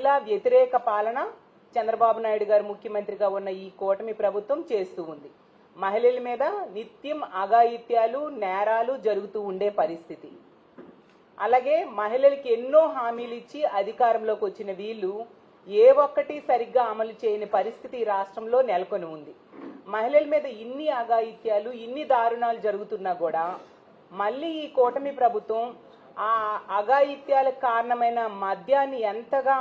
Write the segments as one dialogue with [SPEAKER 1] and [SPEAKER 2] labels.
[SPEAKER 1] మహిళా వ్యతిరేక పాలన చంద్రబాబు నాయుడు గారు ముఖ్యమంత్రిగా ఉన్న ఈ కూటమి ప్రభుత్వం చేస్తూ ఉంది. మహిళల మీద నిత్యం అఘాయిత్యాలు నేరాలు జరుగుతూ ఉండే పరిస్థితి. అలాగే మహిళలకి ఎన్నో హామీలు ఇచ్చి అధికారంలోకి వచ్చిన వీళ్ళు ఏ ఒక్కటి సరిగ్గా అమలు చేయని పరిస్థితి ఈ రాష్ట్రంలో నెలకొని ఉంది. మహిళల మీద ఇన్ని అఘాయిత్యాలు ఇన్ని దారుణాలు జరుగుతున్నా కూడా మళ్ళీ ఈ కూటమి ప్రభుత్వం ఆ అఘాయిత్యాలకు కారణమైన మద్యాన్ని ఎంతగా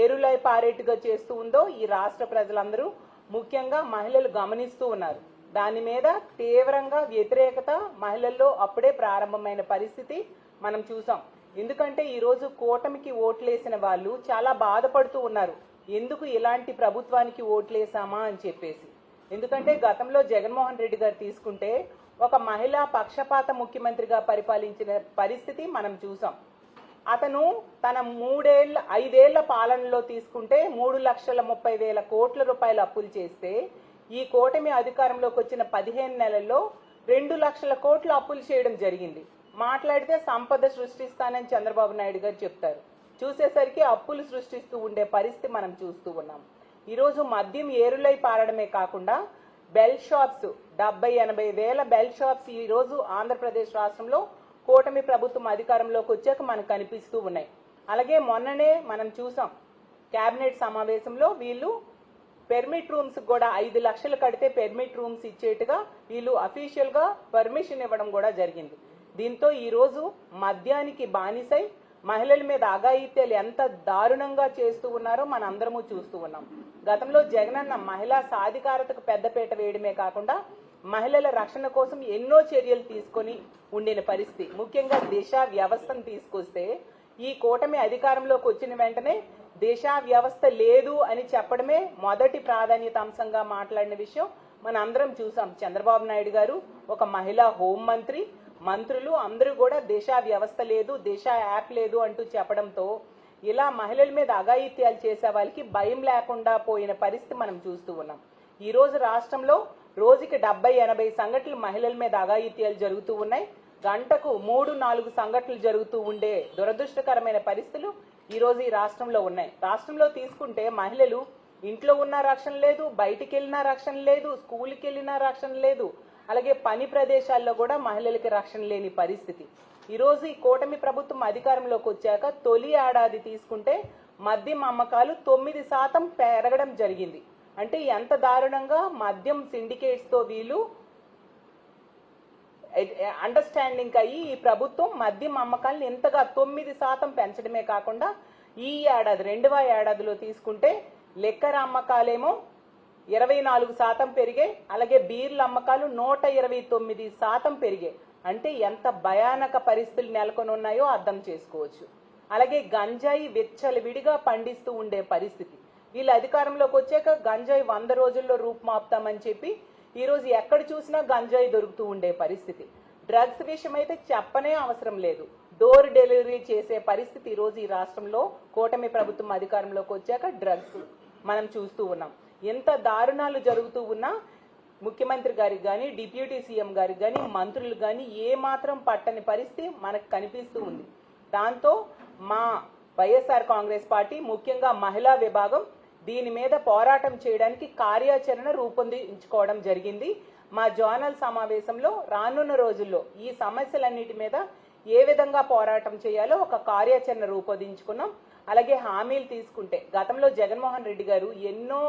[SPEAKER 1] ఏరులై పారేట్టుగా చేస్తూ ఉందో ఈ రాష్ట్ర ప్రజలందరూ ముఖ్యంగా మహిళలు గమనిస్తూ ఉన్నారు. దాని మీద తీవ్రంగా వ్యతిరేకత మహిళల్లో అప్పుడే ప్రారంభమైన పరిస్థితి మనం చూసాం. ఎందుకంటే ఈరోజు కూటమికి ఓట్లేసిన వాళ్ళు చాలా బాధపడుతూ ఉన్నారు. ఎందుకు ఇలాంటి ప్రభుత్వానికి ఓట్లేసామా అని చెప్పేసి. ఎందుకంటే గతంలో జగన్మోహన్ రెడ్డి గారు తీసుకుంటే ఒక మహిళా పక్షపాత ముఖ్యమంత్రిగా పరిపాలించిన పరిస్థితి మనం చూసాం. అతను తన మూడేళ్ళ ఐదేళ్ళ పాలనలో తీసుకుంటే మూడు లక్షల ముప్పై వేల కోట్ల రూపాయలు అప్పులు చేస్తే ఈ కూటమి అధికారంలోకి వచ్చిన పదిహేను నెలల్లో రెండు లక్షల కోట్లు అప్పులు చేయడం జరిగింది. మాట్లాడితే సంపద సృష్టిస్తానని చంద్రబాబు నాయుడు గారు చెప్తారు. చూసేసరికి అప్పులు సృష్టిస్తూ ఉండే పరిస్థితి మనం చూస్తూ ఉన్నాం. ఈరోజు మద్యం ఏరులై పారడమే కాకుండా బెల్ షాప్స్ డెబ్బై ఎనభై వేల బెల్ షాప్స్ ఈరోజు ఆంధ్రప్రదేశ్ రాష్ట్రంలో కూటమి ప్రభుత్వం అధికారంలోకి వచ్చాక మనకు కనిపిస్తూ ఉన్నాయి. అలాగే మొన్ననే మనం చూసాం కేబినెట్ సమావేశంలో వీళ్ళు పెర్మిట్ రూమ్స్ కూడా ఐదు లక్షలు కడితే పెర్మిట్ రూమ్స్ ఇచ్చేట్టుగా వీళ్ళు అఫీషియల్గా పర్మిషన్ ఇవ్వడం కూడా జరిగింది. దీంతో ఈ రోజు మద్యానికి బానిసై మహిళల మీద అఘాయిత్యాలు ఎంత దారుణంగా చేస్తూ ఉన్నారో మన అందరము చూస్తూ ఉన్నాం. గతంలో జగనన్న మహిళా సాధికారతకు పెద్దపీట వేయడమే కాకుండా మహిళల రక్షణ కోసం ఎన్నో చర్యలు తీసుకొని ఉండిన పరిస్థితి. ముఖ్యంగా దిశ వ్యవస్థను తీసుకొస్తే ఈ కూటమి అధికారంలోకి వచ్చిన వెంటనే దిశ వ్యవస్థ లేదు అని చెప్పడమే మొదటి ప్రాధాన్యత అంశంగా మాట్లాడిన విషయం మన అందరం చూసాం. చంద్రబాబు నాయుడు గారు ఒక మహిళా హోం మంత్రి మంత్రులు అందరూ కూడా దేశ వ్యవస్థ లేదు దిశ యాప్ లేదు అంటూ చెప్పడంతో ఇలా మహిళల మీద అఘాయిత్యాలు చేసే వాళ్ళకి భయం లేకుండా పోయిన పరిస్థితి మనం చూస్తూ ఉన్నాం. ఈరోజు రాష్ట్రంలో రోజుకి డెబ్బై ఎనభై సంఘటనలు మహిళల మీద అఘాయిత్యాలు జరుగుతూ ఉన్నాయి. గంటకు మూడు నాలుగు సంఘటనలు జరుగుతూ ఉండే దురదృష్టకరమైన పరిస్థితులు ఈరోజు ఈ రాష్ట్రంలో ఉన్నాయి. రాష్ట్రంలో తీసుకుంటే మహిళలు ఇంట్లో ఉన్న రక్షణ లేదు బయటికి వెళ్ళినా రక్షణ లేదు స్కూల్కి వెళ్ళినా రక్షణ లేదు అలాగే పని ప్రదేశాల్లో కూడా మహిళలకి రక్షణ లేని పరిస్థితి. ఈరోజు ఈ కూటమి ప్రభుత్వం అధికారంలోకి వచ్చాక తొలి ఏడాది తీసుకుంటే మద్యం అమ్మకాలు తొమ్మిది శాతం పెరగడం జరిగింది. అంటే ఎంత దారుణంగా మద్యం సిండికేట్స్తో వీళ్ళు అండర్స్టాండింగ్ అయ్యి ఈ ప్రభుత్వం మద్యం అమ్మకాలను ఎంతగా తొమ్మిది శాతం పెంచడమే కాకుండా ఈ ఏడాది రెండవ ఏడాదిలో తీసుకుంటే లెక్కర అమ్మకాలేమో ఇరవై నాలుగు శాతం పెరిగాయి. అలాగే బీర్ల అమ్మకాలు నూట ఇరవై తొమ్మిది శాతం పెరిగాయి. అంటే ఎంత భయానక పరిస్థితులు నెలకొని ఉన్నాయో అర్థం చేసుకోవచ్చు. అలాగే గంజాయి విచ్చలవిడిగా పండిస్తూ ఉండే పరిస్థితి. వీళ్ళు అధికారంలోకి వచ్చాక గంజాయి వంద రోజుల్లో రూపుమాపుతామని చెప్పి ఈరోజు ఎక్కడ చూసినా గంజాయి దొరుకుతూ ఉండే పరిస్థితి. డ్రగ్స్ విషయం అయితే చెప్పనే అవసరం లేదు. డోర్ డెలివరీ చేసే పరిస్థితి ఈరోజు రోజు ఈ రాష్ట్రంలో కూటమి ప్రభుత్వం అధికారంలోకి వచ్చాక డ్రగ్స్ మనం చూస్తూ ఉన్నాం. ఎంత దారుణాలు జరుగుతూ ఉన్నా ముఖ్యమంత్రి గారికి కానీ డిప్యూటీ సీఎం గారికి కానీ మంత్రులు కానీ ఏ మాత్రం పట్టని పరిస్థితి మనకు కనిపిస్తూ ఉంది. దాంతో మా వైఎస్ఆర్ కాంగ్రెస్ పార్టీ ముఖ్యంగా మహిళా విభాగం దీని మీద పోరాటం చేయడానికి కార్యాచరణ రూపొందించుకోవడం జరిగింది. మా జోనల్ సమావేశంలో రానున్న రోజుల్లో ఈ సమస్యలన్నిటి మీద ఏ విధంగా పోరాటం చేయాలో ఒక కార్యాచరణ రూపొందించుకున్నాం. అలాగే హామీలు తీసుకుంటే గతంలో జగన్మోహన్ రెడ్డి గారు ఎన్నో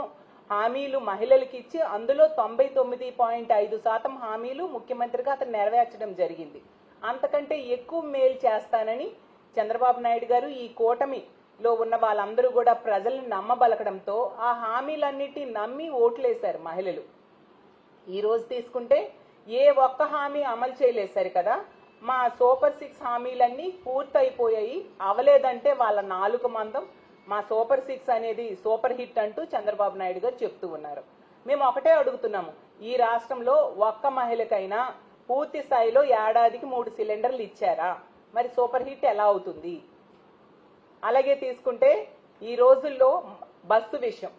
[SPEAKER 1] హామీలు మహిళలకు ఇచ్చి అందులో తొంభై తొమ్మిది పాయింట్ ఐదు శాతం హామీలు ముఖ్యమంత్రిగా అతను నెరవేర్చడం జరిగింది. అంతకంటే ఎక్కువ మేలు చేస్తానని చంద్రబాబు నాయుడు గారు ఈ కూటమి లో ఉన్న వాళ్ళందరూ కూడా ప్రజల్ని నమ్మబలకడంతో ఆ హామీలన్నిటి నమ్మి ఓట్లేశారు మహిళలు. ఈ రోజు తీసుకుంటే ఏ ఒక్క హామీ అమలు చేయలేశారు కదా మా సూపర్ సిక్స్ హామీలన్నీ పూర్తయిపోయాయి. అవలేదంటే వాళ్ళ నాలుగు మందం మా సూపర్ సిక్స్ అనేది సూపర్ హిట్ అంటూ చంద్రబాబు నాయుడు గారు చెప్తూ ఉన్నారు. మేము ఒకటే అడుగుతున్నాము. ఈ రాష్ట్రంలో ఒక్క మహిళకైనా పూర్తి స్థాయిలో ఏడాదికి మూడు సిలిండర్లు ఇచ్చారా? మరి సూపర్ హిట్ ఎలా అవుతుంది? అలాగే తీసుకుంటే ఈ రోజుల్లో బస్సు విషయం.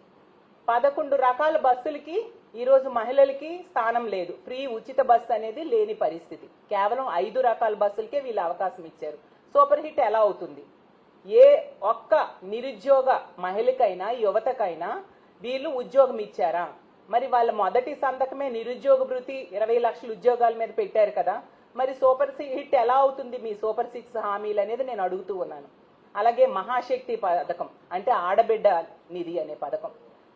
[SPEAKER 1] పదకొండు రకాల బస్సులకి ఈరోజు మహిళలకి స్థానం లేదు. ఫ్రీ ఉచిత బస్సు అనేది లేని పరిస్థితి. కేవలం ఐదు రకాల బస్సులకే వీళ్ళు అవకాశం ఇచ్చారు. సూపర్ హిట్ ఎలా అవుతుంది? ఏ ఒక్క నిరుద్యోగ మహిళకైనా యువతకైనా వీళ్ళు ఉద్యోగం ఇచ్చారా? మరి వాళ్ళ మొదటి సంతకమే నిరుద్యోగ భృతి ఇరవై లక్షల ఉద్యోగాల మీద పెట్టారు కదా. మరి సూపర్ హిట్ ఎలా అవుతుంది? మీ సూపర్ సిక్స్ హామీలు అనేది నేను అడుగుతూ ఉన్నాను. అలాగే మహాశక్తి పథకం అంటే ఆడబిడ్డ నిధి అనే పథకం.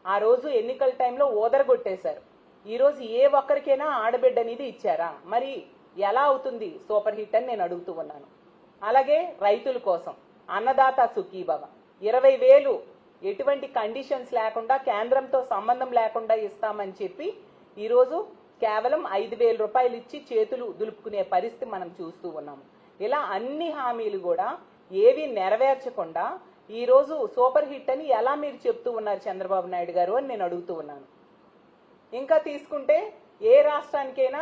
[SPEAKER 1] ఆ రోజు ఎన్నికల టైంలో ఓదరగొట్టేశారు. ఈరోజు ఏ ఒక్కరికైనా ఆడబిడ్డ నిధి ఇచ్చారా? మరి ఎలా అవుతుంది సూపర్ హిట్ అని నేను అడుగుతూ ఉన్నాను. అలాగే రైతుల కోసం అన్నదాత సుఖీభవ. ఇరవై వేలు ఎటువంటి కండిషన్స్ లేకుండా కేంద్రంతో సంబంధం లేకుండా ఇస్తామని చెప్పి ఈరోజు కేవలం ఐదు వేల రూపాయలు ఇచ్చి చేతులు దులుపుకునే పరిస్థితి మనం చూస్తూ ఉన్నాము. ఇలా అన్ని హామీలు కూడా ఏవి నెరవేర్చకుండా ఈరోజు సూపర్ హిట్ అని ఎలా మీరు చెప్తూ ఉన్నారు చంద్రబాబు నాయుడు గారు అని నేను అడుగుతూ ఉన్నాను. ఇంకా తీసుకుంటే ఏ రాష్ట్రానికైనా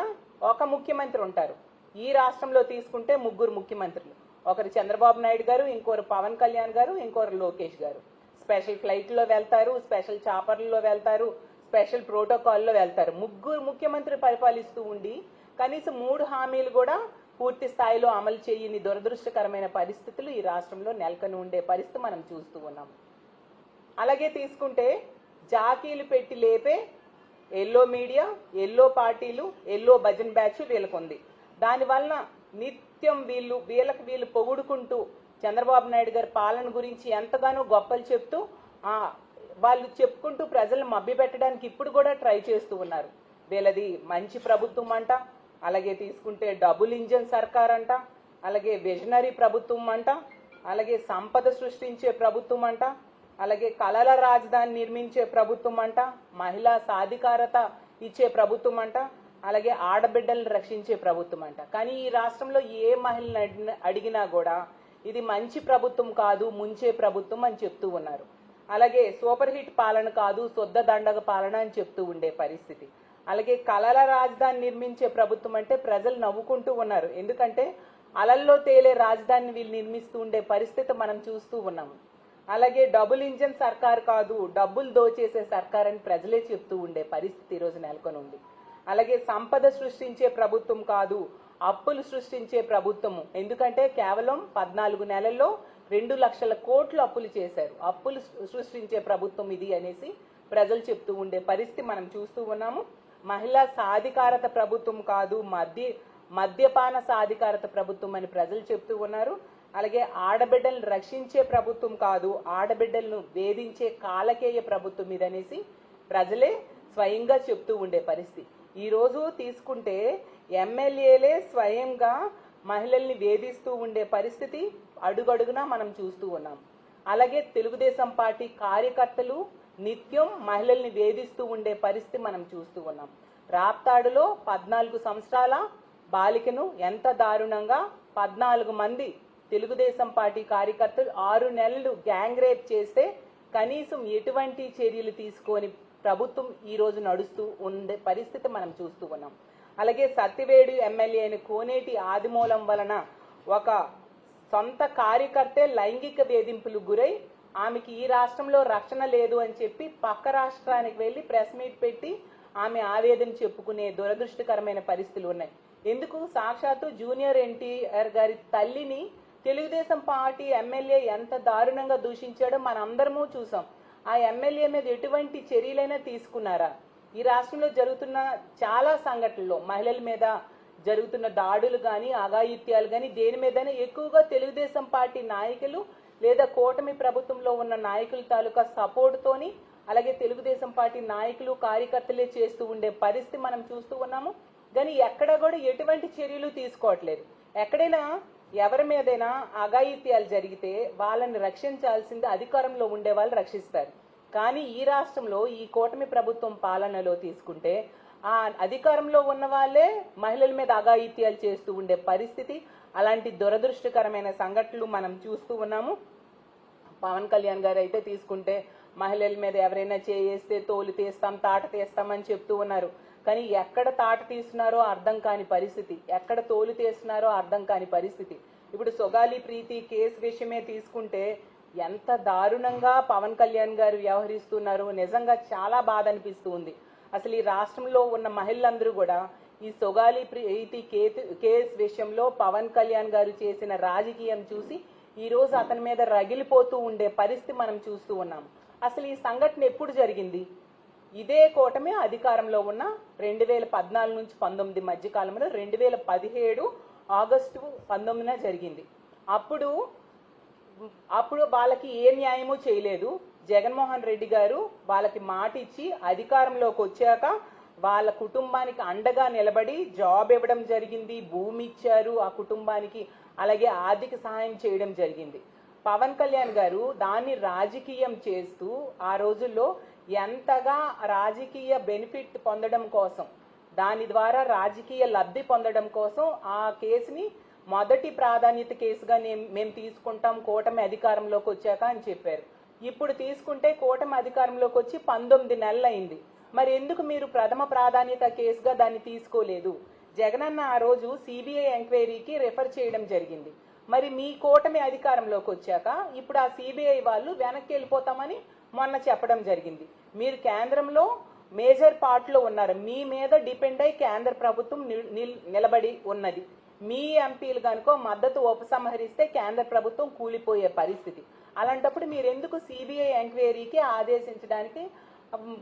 [SPEAKER 1] ఒక ముఖ్యమంత్రి ఉంటారు. ఈ రాష్ట్రంలో తీసుకుంటే ముగ్గురు ముఖ్యమంత్రులు. ఒకరు చంద్రబాబు నాయుడు గారు ఇంకోరు పవన్ కళ్యాణ్ గారు ఇంకోరు లోకేష్ గారు. స్పెషల్ ఫ్లైట్లో వెళ్తారు స్పెషల్ చాపర్లలో వెళ్తారు స్పెషల్ ప్రోటోకాల్లో వెళ్తారు. ముగ్గురు ముఖ్యమంత్రి పరిపాలిస్తూ ఉండి కనీసం మూడు హామీలు కూడా పూర్తి స్థాయిలో అమలు చేయని దురదృష్టకరమైన పరిస్థితులు ఈ రాష్ట్రంలో నెలకొని ఉండే పరిస్థితి మనం చూస్తూ ఉన్నాం. అలాగే తీసుకుంటే జాకీలు పెట్టి లేపే ఎల్లో మీడియా ఎల్లో పార్టీలు ఎల్లో భజన్ బ్యాచ్ వీళ్ళకు ఉంది దానివలన నిత్యం వీళ్ళు వీళ్ళకి వీళ్ళు పొగుడుకుంటూ చంద్రబాబు నాయుడు గారి పాలన గురించి ఎంతగానో గొప్పలు చెప్తూ వాళ్ళు చెప్పుకుంటూ ప్రజలను మభ్యపెట్టడానికి ఇప్పుడు కూడా ట్రై చేస్తూ ఉన్నారు. వీళ్ళది మంచి ప్రభుత్వం అంట అలాగే తీసుకుంటే డబుల్ ఇంజన్ సర్కార్ అంట అలాగే విజనరీ ప్రభుత్వం అంట అలాగే సంపద సృష్టించే ప్రభుత్వం అంట అలాగే కళల రాజధాని నిర్మించే ప్రభుత్వం అంట మహిళా సాధికారత ఇచ్చే ప్రభుత్వం అంట అలాగే ఆడబిడ్డలను రక్షించే ప్రభుత్వం అంట కానీ ఈ రాష్ట్రంలో ఏ మహిళను అడిగినా- అడిగినా కూడా ఇది మంచి ప్రభుత్వం కాదు ముంచే ప్రభుత్వం అని చెప్తూ ఉన్నారు. అలాగే సూపర్ హిట్ పాలన కాదు శుద్ధ దండగ పాలన అని చెప్తూ ఉండే పరిస్థితి. అలాగే కళల రాజధాని నిర్మించే ప్రభుత్వం అంటే ప్రజలు నవ్వుకుంటూ ఉన్నారు. ఎందుకంటే అలల్లో తేలే రాజధానిని వీళ్ళు నిర్మిస్తూ ఉండే పరిస్థితి మనం చూస్తూ ఉన్నాము. అలాగే డబుల్ ఇంజన్ సర్కార్ కాదు డబ్బులు దోచేసే సర్కార్ అని ప్రజలే చెప్తూ ఉండే పరిస్థితి ఈరోజు నెలకొని ఉంది అలాగే సంపద సృష్టించే ప్రభుత్వం కాదు అప్పులు సృష్టించే ప్రభుత్వము. ఎందుకంటే కేవలం పద్నాలుగు నెలల్లో రెండు లక్షల కోట్లు అప్పులు చేశారు. అప్పులు సృష్టించే ప్రభుత్వం ఇది అనేసి ప్రజలు చెప్తూ ఉండే పరిస్థితి మనం చూస్తూ ఉన్నాము. మహిళా సాధికారత ప్రభుత్వం కాదు మద్య మద్యపాన సాధికారత ప్రభుత్వం అని ప్రజలు చెప్తూ ఉన్నారు. అలాగే ఆడబిడ్డలను రక్షించే ప్రభుత్వం కాదు ఆడబిడ్డలను వేధించే కాలకేయ ప్రభుత్వం ఇదనేసి ప్రజలే స్వయంగా చెప్తూ ఉండే పరిస్థితి. ఈరోజు తీసుకుంటే ఎమ్మెల్యేలే స్వయంగా మహిళల్ని వేధిస్తూ ఉండే పరిస్థితి అడుగడుగునా మనం చూస్తూ ఉన్నాం. అలాగే తెలుగుదేశం పార్టీ కార్యకర్తలు నిత్యం మహిళల్ని వేధిస్తూ ఉండే పరిస్థితి మనం చూస్తూ ఉన్నాం. రాప్తాడులో పద్నాలుగు సంవత్సరాల బాలికను ఎంత దారుణంగా పద్నాలుగు మంది తెలుగుదేశం పార్టీ కార్యకర్తలు ఆరు నెలలు గ్యాంగ్ రేప్ చేస్తే కనీసం ఎటువంటి చర్యలు తీసుకొని ప్రభుత్వం ఈ రోజు నడుస్తూ ఉండే పరిస్థితి మనం చూస్తూ ఉన్నాం. అలాగే సత్తివేడు ఎమ్మెల్యే అయిన కోనేటి ఆదిమూలం వలన ఒక సొంత కార్యకర్తే లైంగిక వేధింపులు గురై ఆమెకి ఈ రాష్ట్రంలో రక్షణ లేదు అని చెప్పి పక్క రాష్ట్రానికి వెళ్ళి ప్రెస్ మీట్ పెట్టి ఆమె ఆవేదన చెప్పుకునే దురదృష్టకరమైన పరిస్థితులు ఉన్నాయి. ఎందుకు? సాక్షాత్తు జూనియర్ ఎన్టీఆర్ గారి తల్లిని తెలుగుదేశం పార్టీ ఎమ్మెల్యే ఎంత దారుణంగా దూషించాడో మనందరము చూసాం. ఆ ఎమ్మెల్యే మీద ఎటువంటి చర్యలైనా తీసుకున్నారా? ఈ రాష్ట్రంలో జరుగుతున్న చాలా సంఘటనలు మహిళల మీద జరుగుతున్న దాడులు కానీ అఘాయిత్యాలు కానీ దేని మీదైనా ఎక్కువగా తెలుగుదేశం పార్టీ నాయకులు లేదా కూటమి ప్రభుత్వంలో ఉన్న నాయకుల తాలూకా సపోర్ట్తోని అలాగే తెలుగుదేశం పార్టీ నాయకులు కార్యకర్తలే చేస్తూ ఉండే పరిస్థితి మనం చూస్తూ ఉన్నాము. కానీ ఎక్కడ కూడా ఎటువంటి చర్యలు తీసుకోవట్లేదు. ఎక్కడైనా ఎవరి మీదైనా అఘాయిత్యాలు జరిగితే వాళ్ళని రక్షించాల్సింది అధికారంలో ఉండే వాళ్ళు రక్షిస్తారు. కానీ ఈ రాష్ట్రంలో ఈ కూటమి ప్రభుత్వం పాలనలో తీసుకుంటే ఆ అధికారంలో ఉన్న వాళ్ళే మహిళల మీద అఘాయిత్యాలు చేస్తూ ఉండే పరిస్థితి అలాంటి దురదృష్టకరమైన సంఘటనలు మనం చూస్తూ ఉన్నాము. పవన్ కళ్యాణ్ గారు అయితే తీసుకుంటే మహిళల మీద ఎవరైనా చేస్తే తోలు తీస్తాం తాట తీస్తామని చెప్తూ ఉన్నారు. కానీ ఎక్కడ తాట తీస్తున్నారో అర్థం కాని పరిస్థితి. ఎక్కడ తోలు తీస్తున్నారో అర్థం కాని పరిస్థితి. ఇప్పుడు సొగాలి ప్రీతి కేసు విషయమే తీసుకుంటే ఎంత దారుణంగా పవన్ కళ్యాణ్ గారు వ్యవహరిస్తున్నారు. నిజంగా చాలా బాధ అనిపిస్తూ ఉంది. అసలు ఈ రాష్ట్రంలో ఉన్న మహిళలందరూ కూడా ఈ సొగాలి ప్రీతి కేఎస్ కేసు విషయంలో పవన్ కళ్యాణ్ గారు చేసిన రాజకీయం చూసి ఈ రోజు అతని మీద రగిలిపోతూ ఉండే పరిస్థితి మనం చూస్తూ ఉన్నాం. అసలు ఈ సంఘటన ఎప్పుడు జరిగింది? ఇదే కూటమి అధికారంలో ఉన్న రెండు వేల పద్నాలుగు నుంచి పంతొమ్మిది మధ్య కాలంలో రెండు వేల పదిహేడు ఆగస్టు పంతొమ్మిదిన జరిగింది. అప్పుడు అప్పుడు వాళ్ళకి ఏ న్యాయమూ చేయలేదు. జగన్మోహన్ రెడ్డి గారు వాళ్ళకి మాట ఇచ్చి అధికారంలోకి వచ్చాక వాళ్ళ కుటుంబానికి అండగా నిలబడి జాబ్ ఇవ్వడం జరిగింది భూమి ఇచ్చారు ఆ కుటుంబానికి అలాగే ఆర్థిక సహాయం చేయడం జరిగింది. పవన్ కళ్యాణ్ గారు దాన్ని రాజకీయం చేస్తూ ఆ రోజుల్లో ఎంతగా రాజకీయ బెనిఫిట్ పొందడం కోసం దాని ద్వారా రాజకీయ లబ్ధి పొందడం కోసం ఆ కేసుని మొదటి ప్రాధాన్యత కేసుగా మేము తీసుకుంటాం కూటమి అధికారంలోకి వచ్చాక అని చెప్పారు. ఇప్పుడు తీసుకుంటే కూటమి అధికారంలోకి వచ్చి పంతొమ్మిది నెలలు అయింది మరి ఎందుకు మీరు ప్రథమ ప్రాధాన్యత కేసుగా దాన్ని తీసుకోలేదు? జగనన్న ఆ రోజు సిబిఐ ఎంక్వైరీకి రెఫర్ చేయడం జరిగింది. మరి మీ కూటమి అధికారంలోకి వచ్చాక ఇప్పుడు ఆ సిబిఐ వాళ్ళు వెనక్కి వెళ్ళిపోతామని మొన్న చెప్పడం జరిగింది. మీరు కేంద్రంలో మేజర్ పార్ట్లో ఉన్నారు. మీ మీద డిపెండ్ అయి కేంద్ర ప్రభుత్వం నిల్- నిలబడి ఉన్నది. మీ ఎంపీలు కనుక మద్దతు ఉపసంహరిస్తే కేంద్ర ప్రభుత్వం కూలిపోయే పరిస్థితి. అలాంటప్పుడు మీరు ఎందుకు సిబిఐ ఎంక్వైరీకి ఆదేశించడానికి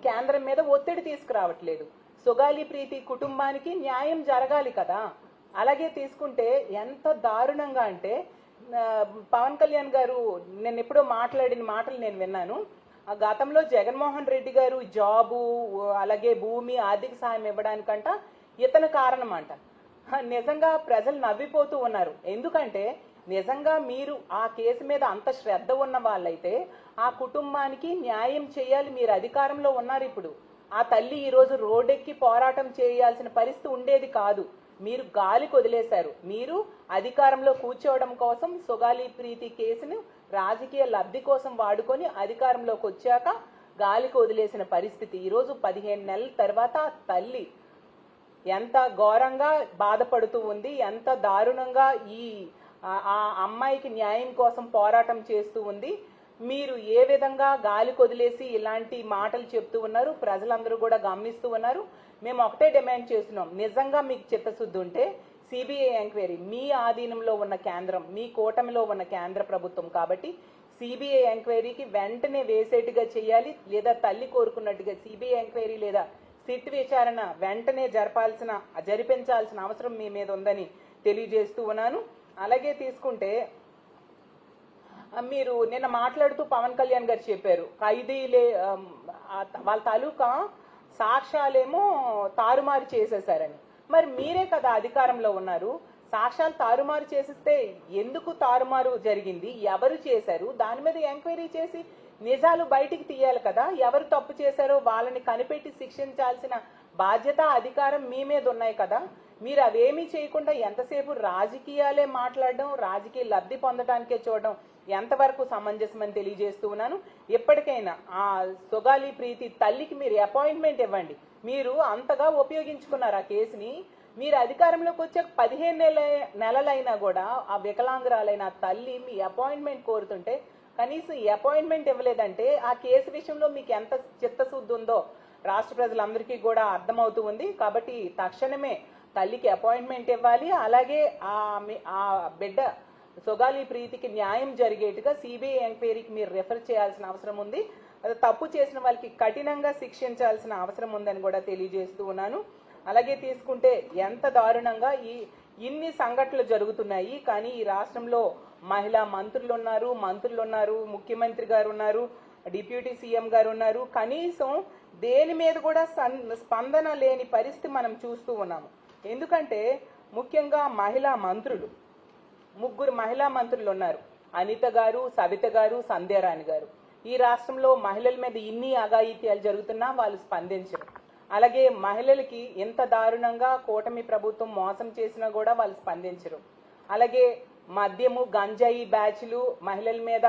[SPEAKER 1] కేంద్రం మీద ఒత్తిడి తీసుకురావట్లేదు. సుగాలి ప్రీతి కుటుంబానికి న్యాయం జరగాలి కదా. అలాగే తీసుకుంటే ఎంత దారుణంగా అంటే పవన్ కళ్యాణ్ గారు నేను ఎప్పుడో మాట్లాడిన మాటలు నేను విన్నాను. ఆ గతంలో జగన్మోహన్ రెడ్డి గారు జాబు అలాగే భూమి ఆర్థిక సాయం ఇవ్వడానికంట ఇతను కారణం అంట నిజంగా ప్రజలు నవ్విపోతూ ఉన్నారు. ఎందుకంటే నిజంగా మీరు ఆ కేసు మీద అంత శ్రద్ధ ఉన్న వాళ్ళైతే ఆ కుటుంబానికి న్యాయం చేయాలి మీరు అధికారంలో ఉన్నారు ఇప్పుడు. ఆ తల్లి ఈరోజు రోడ్డెక్కి పోరాటం చేయాల్సిన పరిస్థితి ఉండేది కాదు. మీరు గాలికి వదిలేశారు. మీరు అధికారంలో కూర్చోవడం కోసం సుగాలి ప్రీతి కేసును రాజకీయ లబ్ధి కోసం వాడుకొని అధికారంలోకి వచ్చాక గాలికి వదిలేసిన పరిస్థితి. ఈరోజు పదిహేను నెలల తర్వాత తల్లి ఎంత ఘోరంగా బాధపడుతూ ఉంది ఎంత దారుణంగా ఈ ఆ- అమ్మాయికి న్యాయం కోసం పోరాటం చేస్తూ ఉంది. మీరు ఏ విధంగా గాలి కొదిలేసి ఇలాంటి మాటలు చెప్తూ ఉన్నారు? ప్రజలందరూ కూడా గమనిస్తూ ఉన్నారు. మేము ఒకటే డిమాండ్ చేస్తున్నాం. నిజంగా మీకు చిత్తశుద్ధి ఉంటే సిబిఐ ఎంక్వైరీ మీ ఆధీనంలో ఉన్న కేంద్రం మీ కూటమిలో ఉన్న కేంద్ర ప్రభుత్వం కాబట్టి సిబిఐ ఎంక్వైరీకి వెంటనే వేసేట్టుగా చేయాలి. లేదా తల్లి కోరుకున్నట్టుగా సిబిఐ ఎంక్వైరీ లేదా సిట్ విచారణ వెంటనే జరపాల్సిన జరిపించాల్సిన అవసరం మీ మీద ఉందని తెలియజేస్తూ ఉన్నాను. అలాగే తీసుకుంటే మీరు నిన్న మాట్లాడుతూ పవన్ కళ్యాణ్ గారు చెప్పారు ఖైదీలే వాళ్ళ తాలూకా సాక్ష్యాలేమో తారుమారు చేసేశారని. మరి మీరే కదా అధికారంలో ఉన్నారు సాక్ష్యాలు తారుమారు చేసిస్తే ఎందుకు తారుమారు జరిగింది ఎవరు చేశారు దాని మీద ఎంక్వైరీ చేసి నిజాలు బయటికి తీయాలి కదా ఎవరు తప్పు చేశారో వాళ్ళని కనిపెట్టి శిక్షించాల్సిన బాధ్యత అధికారం మీ మీద ఉన్నాయి కదా మీరు అవేమీ చేయకుండా ఎంతసేపు రాజకీయాలే మాట్లాడడం రాజకీయ లబ్ధి పొందడానికే చూడడం ఎంతవరకు సమంజసమని తెలియజేస్తూ ఉన్నాను. ఎప్పటికైనా ఆ సొగాలి ప్రీతి తల్లికి మీరు అపాయింట్మెంట్ ఇవ్వండి. మీరు అంతగా ఉపయోగించుకున్నారు ఆ కేసుని. మీరు అధికారంలోకి వచ్చాక పదిహేను నెల నెలలైనా కూడా ఆ వికలాంగురాలైన తల్లి మీ అపాయింట్మెంట్ కోరుతుంటే కనీసం అపాయింట్మెంట్ ఇవ్వలేదంటే ఆ కేసు విషయంలో మీకు ఎంత చిత్తశుద్ధి ఉందో రాష్ట్ర ప్రజలందరికీ కూడా అర్థమవుతూ ఉంది. కాబట్టి తక్షణమే తల్లికి అపాయింట్మెంట్ ఇవ్వాలి. అలాగే ఆ ఆ బిడ్డ సొగాలి ప్రీతికి న్యాయం జరిగేట్టుగా సిబిఐ ఎంక్వైరీకి మీరు రెఫర్ చేయాల్సిన అవసరం ఉంది. తప్పు చేసిన వాళ్ళకి కఠినంగా శిక్షించాల్సిన అవసరం ఉందని కూడా తెలియజేస్తూ ఉన్నాను. అలాగే తీసుకుంటే ఎంత దారుణంగా ఈ ఇన్ని సంఘటనలు జరుగుతున్నాయి. కానీ ఈ రాష్ట్రంలో మహిళా మంత్రులు ఉన్నారు మంత్రులు ఉన్నారు ముఖ్యమంత్రి గారు ఉన్నారు డిప్యూటీ సీఎం గారు ఉన్నారు. కనీసం దేని మీద కూడా స్పందన లేని పరిస్థితి మనం చూస్తూ ఉన్నాము. ఎందుకంటే ముఖ్యంగా మహిళా మంత్రులు ముగ్గురు మహిళా మంత్రులు ఉన్నారు. అనిత గారు సవిత గారు సంధ్యారాణి గారు. ఈ రాష్ట్రంలో మహిళల మీద ఇన్ని అఘాయిత్యాలు జరుగుతున్నా వాళ్ళు స్పందించరు. అలాగే మహిళలకి ఎంత దారుణంగా కూటమి ప్రభుత్వం మోసం చేసినా కూడా వాళ్ళు స్పందించరు. అలాగే మద్యము గంజాయి బ్యాచ్లు మహిళల మీద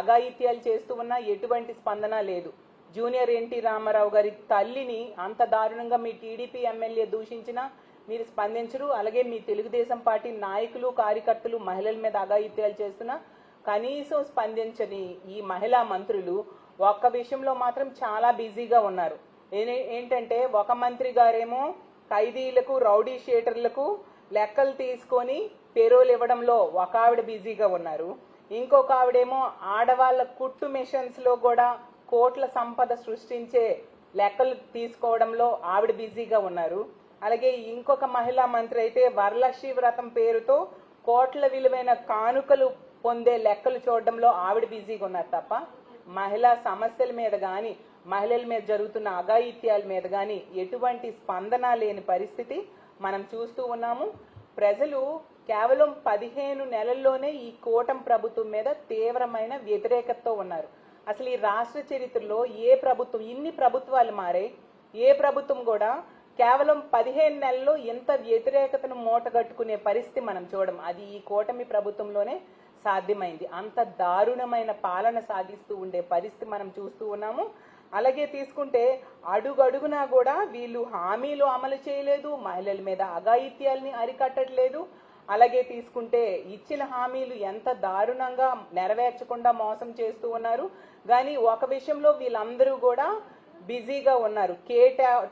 [SPEAKER 1] అఘాయిత్యాలు చేస్తూ ఉన్నా ఎటువంటి స్పందన లేదు. జూనియర్ ఎన్టీ రామారావు గారి తల్లిని అంత దారుణంగా మీ టీడీపీ ఎమ్మెల్యే దూషించినా మీరు స్పందించరు. అలాగే మీ తెలుగుదేశం పార్టీ నాయకులు కార్యకర్తలు మహిళల మీద అఘాయిత్యాలు చేస్తున్నా కనీసం స్పందించని ఈ మహిళా మంత్రులు ఒక్క విషయంలో మాత్రం చాలా బిజీగా ఉన్నారు. ఏ- ఏంటంటే ఒక మంత్రి గారేమో ఖైదీలకు రౌడీ షేటర్లకు లెక్కలు తీసుకొని పేరోలు ఇవ్వడంలో ఒక ఆవిడ బిజీగా ఉన్నారు. ఇంకొక ఆవిడేమో ఆడవాళ్ళ కుట్టు మిషన్స్లో కూడా కోట్ల సంపద సృష్టించే లెక్కలు తీసుకోవడంలో ఆవిడ బిజీగా ఉన్నారు. అలాగే ఇంకొక మహిళా మంత్రి అయితే వరలక్ష్మి వ్రతం పేరుతో కోట్ల విలువైన కానుకలు పొందే లెక్కలు చూడడంలో ఆవిడ బిజీగా ఉన్నారు తప్ప మహిళా సమస్యల మీద కానీ మహిళల మీద జరుగుతున్న అఘాయిత్యాల మీద కానీ ఎటువంటి స్పందన లేని పరిస్థితి మనం చూస్తూ ఉన్నాము. ప్రజలు కేవలం పదిహేను నెలల్లోనే ఈ కూటమి ప్రభుత్వం మీద తీవ్రమైన వ్యతిరేకతతో ఉన్నారు. అసలు ఈ రాష్ట్ర చరిత్రలో ఏ ప్రభుత్వం ఇన్ని ప్రభుత్వాలు మారాయి ఏ ప్రభుత్వం కూడా కేవలం పదిహేను నెలల్లో ఎంత వ్యతిరేకతను మూటగట్టుకునే పరిస్థితి మనం చూడడం. అది ఈ కూటమి ప్రభుత్వంలోనే సాధ్యమైంది. అంత దారుణమైన పాలన సాగిస్తూ ఉండే పరిస్థితి మనం చూస్తూ ఉన్నాము. అలాగే తీసుకుంటే అడుగడుగునా కూడా వీళ్ళు హామీలు అమలు చేయలేదు మహిళల మీద అఘాయిత్యాల్ని అరికట్టట్లేదు. అలాగే తీసుకుంటే ఇచ్చిన హామీలు ఎంత దారుణంగా నెరవేర్చకుండా మోసం చేస్తూ ఉన్నారు. కానీ ఒక విషయంలో వీళ్ళందరూ కూడా బిజీగా ఉన్నారు. కే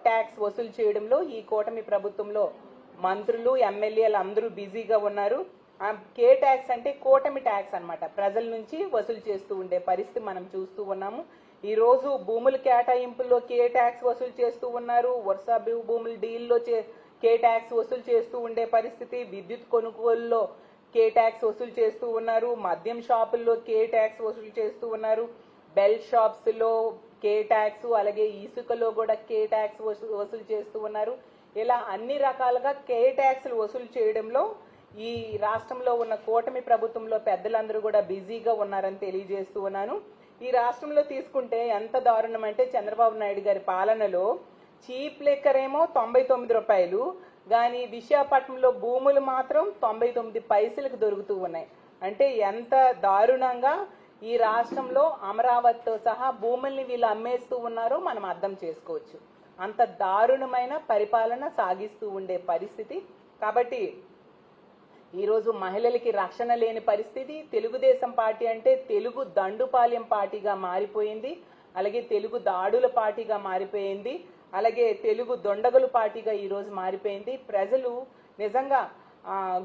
[SPEAKER 1] ట్యాక్స్ వసూలు చేయడంలో ఈ కూటమి ప్రభుత్వంలో మంత్రులు ఎమ్మెల్యేలు అందరూ బిజీగా ఉన్నారు. కే ట్యాక్స్ అంటే కూటమి ట్యాక్స్ అన్నమాట. ప్రజల నుంచి వసూలు చేస్తూ ఉండే పరిస్థితి మనం చూస్తూ ఉన్నాము. ఈరోజు భూముల కేటాయింపుల్లో కే ట్యాక్స్ వసూలు చేస్తూ ఉన్నారు. వరుస భూముల డీల్లో చే కే ట్యాక్స్ వసూలు చేస్తూ ఉండే పరిస్థితి. విద్యుత్ కొనుగోలులో కే ట్యాక్స్ వసూలు చేస్తూ ఉన్నారు. మద్యం షాపుల్లో కే ట్యాక్స్ వసూలు చేస్తూ ఉన్నారు. బెల్ షాప్స్లో కే ట్యాక్స్ అలాగే ఇసుకలో కూడా కే ట్యాక్స్ వసూలు చేస్తూ ఉన్నారు. ఇలా అన్ని రకాలుగా కే ట్యాక్స్లు వసూలు చేయడంలో ఈ రాష్ట్రంలో ఉన్న కూటమి ప్రభుత్వంలో పెద్దలందరూ కూడా బిజీగా ఉన్నారని తెలియజేస్తూ ఉన్నాను. ఈ రాష్ట్రంలో తీసుకుంటే ఎంత దారుణం అంటే చంద్రబాబు నాయుడు గారి పాలనలో చీప్ లెక్కర్ ఏమో తొంభై తొమ్మిది రూపాయలు కానీ విశాఖపట్నంలో భూములు మాత్రం తొంభై తొమ్మిది పైసలకు దొరుకుతూ ఉన్నాయి. అంటే ఎంత దారుణంగా ఈ రాష్ట్రంలో అమరావతితో సహా భూముల్ని వీళ్ళు అమ్మేస్తూ ఉన్నారో మనం అర్థం చేసుకోవచ్చు. అంత దారుణమైన పరిపాలన సాగిస్తూ ఉండే పరిస్థితి. కాబట్టి ఈరోజు మహిళలకి రక్షణ లేని పరిస్థితి. తెలుగుదేశం పార్టీ అంటే తెలుగు దండుపాలెం పార్టీగా మారిపోయింది. అలాగే తెలుగు దాడుల పార్టీగా మారిపోయింది. అలాగే తెలుగు దొండగలు పార్టీగా ఈరోజు మారిపోయింది. ప్రజలు నిజంగా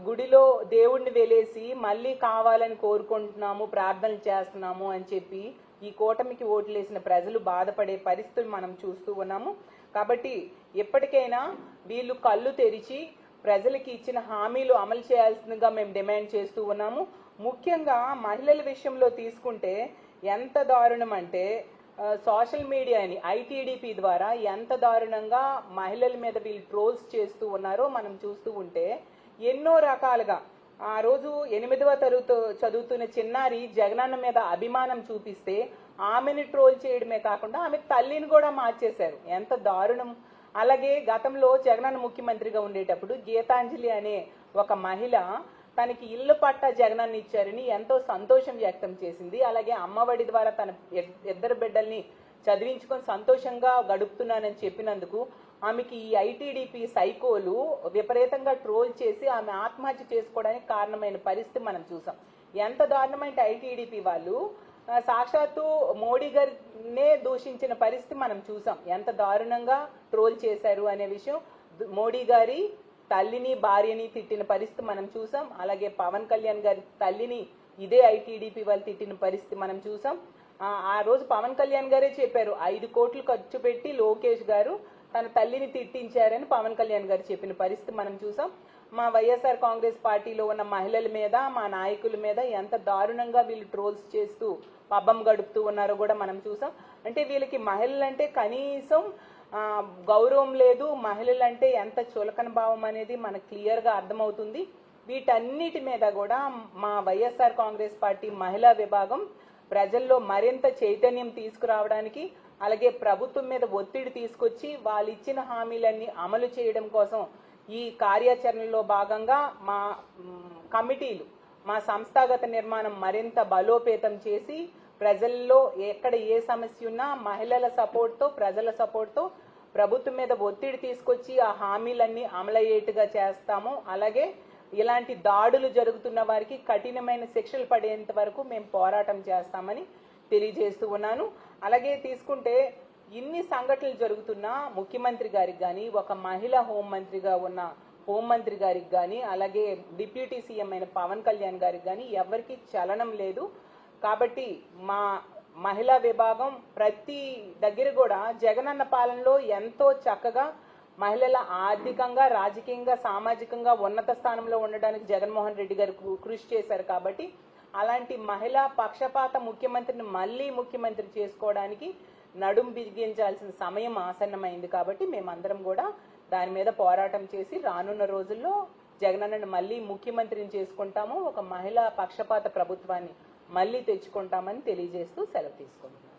[SPEAKER 1] గుడిలో దేవుణ్ణి వెలేసి మళ్ళీ కావాలని కోరుకుంటున్నాము ప్రార్థనలు చేస్తున్నాము అని చెప్పి ఈ కూటమికి ఓట్లేసిన ప్రజలు బాధపడే పరిస్థితులు మనం చూస్తూ ఉన్నాము. కాబట్టి ఎప్పటికైనా వీళ్ళు కళ్ళు తెరిచి ప్రజలకి ఇచ్చిన హామీలు అమలు చేయాల్సిందిగా మేము డిమాండ్ చేస్తూ ఉన్నాము. ముఖ్యంగా మహిళల విషయంలో తీసుకుంటే ఎంత దారుణం అంటే సోషల్ మీడియాని ఐటీడీపీ ద్వారా ఎంత దారుణంగా మహిళల మీద వీళ్ళు ట్రోల్స్ చేస్తూ ఉన్నారో మనం చూస్తూ ఉంటే ఎన్నో రకాలుగా. ఆ రోజు ఎనిమిదవ తరగతి చదువుతున్న చిన్నారి జగనన్న మీద అభిమానం చూపిస్తే ఆమెని ట్రోల్ చేయడమే కాకుండా ఆమె తల్లిని కూడా మార్చేశారు. ఎంత దారుణం. అలాగే గతంలో జగనన్న ముఖ్యమంత్రిగా ఉండేటప్పుడు గీతాంజలి అనే ఒక మహిళ తనకి ఇల్లు పట్ట జగనన్న ఇచ్చారని ఎంతో సంతోషం వ్యక్తం చేసింది. అలాగే అమ్మఒడి ద్వారా తన ఇద్దరు బిడ్డల్ని చదివించుకొని సంతోషంగా గడుపుతున్నానని చెప్పినందుకు ఆమెకి ఈ ఐటీడీపీ సైకోలు విపరీతంగా ట్రోల్ చేసి ఆమె ఆత్మహత్య చేసుకోవడానికి కారణమైన పరిస్థితి మనం చూసాం. ఎంత దారుణమైన ఐటీడీపీ వాళ్ళు సాక్షాత్తు మోడీ గారినే దూషించిన పరిస్థితి మనం చూసాం. ఎంత దారుణంగా ట్రోల్ చేశారు అనే విషయం మోడీ గారి తల్లిని భార్యని తిట్టిన పరిస్థితి మనం చూసాం. అలాగే పవన్ కళ్యాణ్ గారి తల్లిని ఇదే ఐటీడీపీ వాళ్ళు తిట్టిన పరిస్థితి మనం చూసాం. ఆ రోజు పవన్ కళ్యాణ్ గారే చెప్పారు ఐదు కోట్లు ఖర్చు పెట్టి లోకేష్ గారు తన తల్లిని తిట్టించారని పవన్ కళ్యాణ్ గారు చెప్పిన పరిస్థితి మనం చూసాం. మా వైఎస్ఆర్ కాంగ్రెస్ పార్టీలో ఉన్న మహిళల మీద మా నాయకుల మీద ఎంత దారుణంగా వీళ్ళు ట్రోల్స్ చేస్తూ పబ్బం గడుపుతూ ఉన్నారో కూడా మనం చూసాం. అంటే వీళ్ళకి మహిళలంటే కనీసం గౌరవం లేదు. మహిళలంటే ఎంత చులకన భావం అనేది మనకు క్లియర్గా అర్థమవుతుంది. వీటన్నిటి మీద కూడా మా వైఎస్ఆర్ కాంగ్రెస్ పార్టీ మహిళా విభాగం ప్రజల్లో మరింత చైతన్యం తీసుకురావడానికి అలాగే ప్రభుత్వం మీద ఒత్తిడి తీసుకొచ్చి వాళ్ళు ఇచ్చిన హామీలన్నీ అమలు చేయడం కోసం ఈ కార్యాచరణలో భాగంగా మా కమిటీలు మా సంస్థాగత నిర్మాణం మరింత బలోపేతం చేసి ప్రజల్లో ఎక్కడ ఏ సమస్య ఉన్నా మహిళల సపోర్ట్తో ప్రజల సపోర్ట్తో ప్రభుత్వం మీద ఒత్తిడి తీసుకొచ్చి ఆ హామీలన్నీ అమలయ్యేట్టుగా చేస్తాము. అలాగే ఇలాంటి దాడులు జరుగుతున్న వారికి కఠినమైన శిక్షలు పడేంత వరకు మేము పోరాటం చేస్తామని తెలియజేస్తూ ఉన్నాను. అలాగే తీసుకుంటే ఇన్ని సంఘటనలు జరుగుతున్నా ముఖ్యమంత్రి గారికి కానీ ఒక మహిళా హోంమంత్రిగా ఉన్న హోంమంత్రి గారికి కానీ అలాగే డిప్యూటీ సీఎం అయిన పవన్ కళ్యాణ్ గారికి కానీ ఎవరికి చలనం లేదు. కాబట్టి మా మహిళా విభాగం ప్రతి దగ్గర కూడా జగనన్న పాలనలో ఎంతో చక్కగా మహిళల ఆర్థికంగా రాజకీయంగా సామాజికంగా ఉన్నత స్థానంలో ఉండడానికి జగన్మోహన్ రెడ్డి గారు కృషి చేశారు కాబట్టి అలాంటి మహిళా పక్షపాత ముఖ్యమంత్రిని మళ్ళీ ముఖ్యమంత్రి చేసుకోవడానికి నడుం బిగించాల్సిన సమయం ఆసన్నమైంది కాబట్టి మేమందరం కూడా దాని మీద పోరాటం చేసి రానున్న రోజుల్లో జగనన్నను మళ్ళీ ముఖ్యమంత్రిని చేసుకుంటాము. ఒక మహిళా పక్షపాత ప్రభుత్వాన్ని మళ్ళీ తెచ్చుకుంటామని తెలియజేస్తూ సెలవు తీసుకుంటున్నాం.